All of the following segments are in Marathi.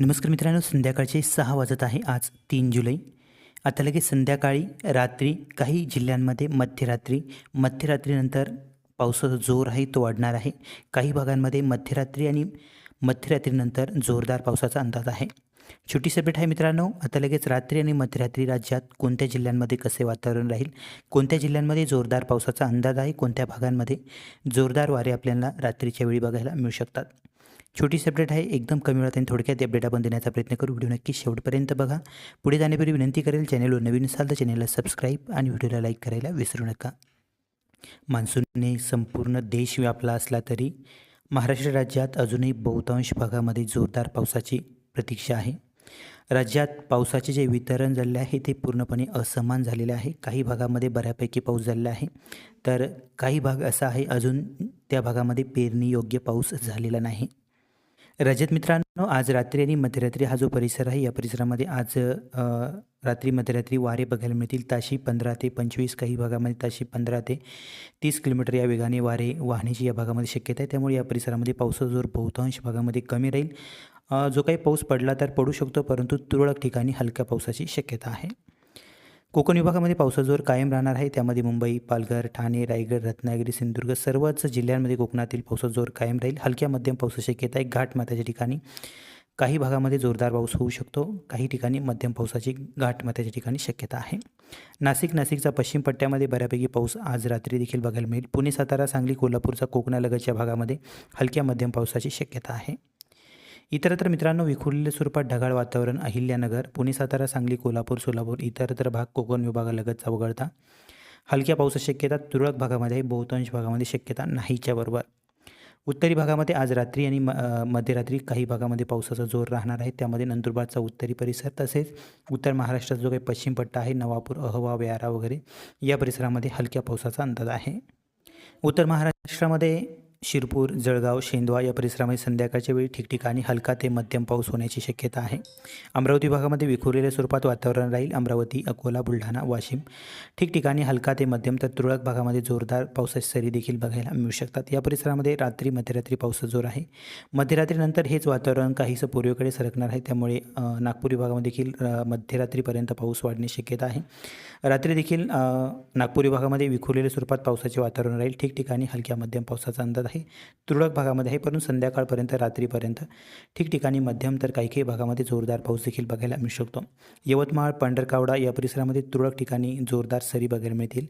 नमस्कार मित्रांनो संध्याकाळचे सहा वाजत आहे. आज तीन जुलै. आता लगेच संध्याकाळी रात्री काही जिल्ह्यांमध्ये मध्यरात्री मध्यरात्रीनंतर पावसाचा जोर आहे तो वाढणार आहे. काही भागांमध्ये मध्यरात्री आणि मध्यरात्रीनंतर जोरदार पावसाचा अंदाज आहे. छोटी सपेट आहे मित्रांनो आता लगेच रात्री आणि मध्यरात्री राज्यात कोणत्या जिल्ह्यांमध्ये कसे वातावरण राहील? कोणत्या जिल्ह्यांमध्ये जोरदार पावसाचा अंदाज आहे? कोणत्या भागांमध्ये जोरदार वारे आपल्याला रात्रीच्या वेळी बघायला मिळू शकतात? छोटीशी अपडेट आहे एकदम कमी वेळात आणि थोडक्यात अपडेट आपण देण्याचा प्रयत्न करू. व्हिडिओ नक्की शेवटपर्यंत बघा. पुढे जाण्यापूर्वी विनंती करेल चॅनलवर नवीन असाल तर चॅनलला सबस्क्राईब आणि व्हिडिओला लाईक करायला विसरू नका. मान्सूनने संपूर्ण देश व्यापला असला तरी महाराष्ट्र राज्यात अजूनही बहुतांश भागामध्ये जोरदार पावसाची प्रतीक्षा आहे. राज्यात पावसाचे जे वितरण झाले आहे ते पूर्णपणे असमान झालेले आहे. काही भागामध्ये बऱ्यापैकी पाऊस झालेला आहे. तर काही भाग असा आहे अजून त्या भागामध्ये पेरणी योग्य पाऊस झालेला नाही. रजत मित्रांनो आज रात्री आणि मध्यरात्री हा जो परिसर आहे या परिसरामध्ये आज रात्री मध्यरात्री वारे बघायला मिळतील. ताशी पंधरा ते पंचवीस काही भागामध्ये ताशी पंधरा ते तीस किलोमीटर या वेगाने वारे वाहण्याची या भागामध्ये शक्यता आहे. त्यामुळे या परिसरामध्ये पावसाचा जोर बहुतांश भागामध्ये कमी राहील. जो काही पाऊस पडला तर पडू शकतो परंतु तुरळक ठिकाणी हलक्या पावसाची शक्यता आहे. कोकण विभागामध्ये पावसाचा जोर कायम राहणार आहे. त्यामध्ये मुंबई पालघर ठाणे रायगड रत्नागिरी सिंधुदुर्ग सर्वच जिल्ह्यांमध्ये कोकणातील पावसाचा जोर कायम राहील. हलक्या मध्यम पावसाची शक्यता आहे. घाटमाथ्याच्या ठिकाणी काही भागामध्ये जोरदार पाऊस होऊ शकतो. काही ठिकाणी मध्यम पावसाची घाटमाथ्याच्या ठिकाणी शक्यता आहे. नाशिक नाशिकचा पश्चिम पट्ट्यामध्ये बऱ्यापैकी पाऊस आज रात्री देखील बघायला मिळेल. पुणे सातारा सांगली कोल्हापूरचा कोकणालगतच्या भागामध्ये हलक्या मध्यम पावसाची शक्यता आहे. इतरत्र मित्रांनो विखुरलेल्या स्वरूपात ढगाळ वातावरण अहिल्यानगर पुणे सातारा सांगली कोल्हापूर सोलापूर इतरत्र भाग कोकण विभागालगतचा वगळता हलक्या पावसाची शक्यता तुरळक भागामध्ये बहुतांश भागामध्ये शक्यता नाहीच्या बरोबर. उत्तरी भागामध्ये आज रात्री आणि म मध्यरात्री काही भागामध्ये पावसाचा जोर राहणार आहे. त्यामध्ये नंदुरबारचा उत्तरी परिसर तसेच उत्तर महाराष्ट्राचा जो काही पश्चिम पट्टा आहे नवापूर अहवा व्यारा वगैरे या परिसरामध्ये हलक्या पावसाचा अंदाज आहे. उत्तर महाराष्ट्रामध्ये शिरपूर जळगाव शेंदवा या परिसरामध्ये संध्याकाळच्या वेळी ठिकठिकाणी हलका ते मध्यम पाऊस होण्याची शक्यता आहे. अमरावती भागामध्ये विखुरलेल्या स्वरूपात वातावरण राहील. अमरावती अकोला बुलढाणा वाशिम ठिकठिकाणी हलका ते मध्यम तर तुरळक भागामध्ये जोरदार पावसाची सरी देखील बघायला मिळू शकतात. या परिसरामध्ये रात्री मध्यरात्री पावसाचा जोर आहे. मध्यरात्रीनंतर हेच वातावरण काहीसं पूर्वेकडे सरकणार आहे. त्यामुळे नागपुरी नागपूर विभागामध्ये देखील मध्यरात्रीपर्यंत पाऊस वाढण्याची शक्यता आहे. रात्री देखील अ, नागपूर विभागामध्ये विखुरलेल्या स्वरूपात पावसाचे वातावरण राहील. ठिकठिकाणी हलक्या मध्यम पावसाचा अंदाज आहे. तुरळक भागामध्ये आहे परंतु संध्याकाळपर्यंत रात्रीपर्यंत. ठिकठिकाणी मध्यम तर काही काही भागामध्ये जोरदार पाऊस देखील बघायला मिळू शकतो. यवतमाळ पंढरकावडा या परिसरामध्ये तुरळक ठिकाणी जोरदार सरी बघायला मिळतील.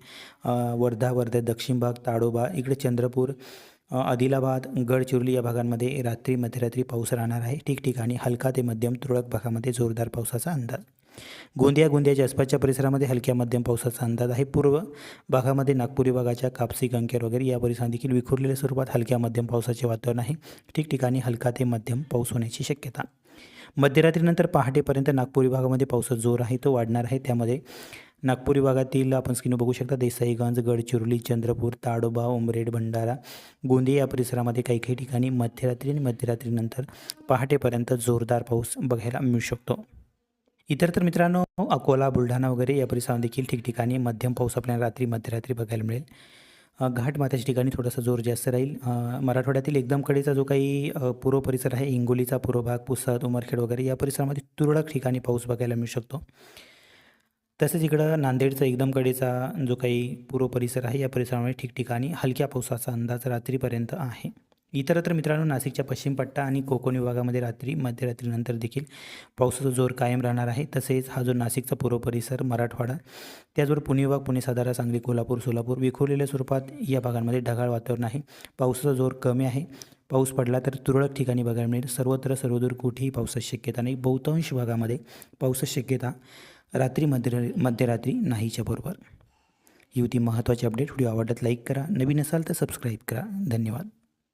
वर्धा वर्धा दक्षिण भाग ताडोबा इकडे चंद्रपूर आदिलाबाद गडचिरोली या भागांमध्ये रात्री मध्यरात्री पाऊस राहणार आहे. ठिकठिकाणी हलका ते मध्यम तुरळक भागामध्ये जोरदार पावसाचा अंदाज. गोंदिया गोंदियाच्या आसपासच्या परिसरामध्ये हलक्या मध्यम पावसाचा अंदाज आहे. पूर्व भागामध्ये नागपूर विभागाच्या कापसी गंकेर वगैरे या परिसरात देखील विखुरलेल्या स्वरूपात हलक्या मध्यम पावसाचे वातावरण आहे. ठिकठिकाणी हलका ते मध्यम पाऊस होण्याची शक्यता. मध्यरात्रीनंतर पहाटेपर्यंत नागपूर विभागामध्ये पावसाचा जोर आहे तो वाढणार आहे. त्यामध्ये नागपूर विभागातील आपण स्क्रीन बघू शकता देसाईगंज गडचिरोली चंद्रपूर ताडोबा उमरेड भंडारा गोंदिया या परिसरामध्ये काही काही ठिकाणी मध्यरात्री आणि मध्यरात्रीनंतर पहाटेपर्यंत जोरदार पाऊस बघायला मिळू शकतो. इतर तर मित्रांनो अकोला बुलढाणा वगैरे या परिसरात देखील ठिकठिकाणी मध्यम पाऊस आपल्याला रात्री मध्यरात्री बघायला मिळेल. घाटमाथ्याच्या घाट माथ्याच्या ठिकाणी थोडासा जोर जास्त राहील. मराठवाड्यातील एकदम कडेचा जो काही पूर्व परिसर आहे हिंगोलीचा पूर्व भाग पुसद उमरखेड वगैरे या परिसरामध्ये तुरळक ठिकाणी पाऊस बघायला मिळू शकतो. तसेच इकडं नांदेडचा एकदम कडेचा जो काही पूर्व परिसर आहे या परिसरामध्ये ठिकठिकाणी हलक्या पावसाचा अंदाज रात्रीपर्यंत आहे. इतरत्र मित्रांनो नाशिकच्या पश्चिम पट्टा आणि कोकण विभागामध्ये रात्री मध्यरात्रीनंतर देखील पावसाचा जोर कायम राहणार आहे. तसेच हा जो नाशिकचा पूर्व परिसर मराठवाडा त्याचबरोबर पुणे विभाग पुणे सातारा सांगली कोल्हापूर सोलापूर विखुरलेल्या स्वरूपात या भागांमध्ये ढगाळ वातावरण आहे. पावसाचा जोर कमी आहे. पाऊस पडला तर तुरळक ठिकाणी बघायला मिळेल. सर्वत्र सर्वदूर कुठेही पावसाची शक्यता नाही. बहुतांश भागामध्ये पावसाची शक्यता रात्री मध्य मध्यरात्री नाहीच्या बरोबर. ही होती महत्त्वाची अपडेट. व्हिडिओ आवडत लाईक करा. नवीन असाल तर सबस्क्राईब करा. धन्यवाद.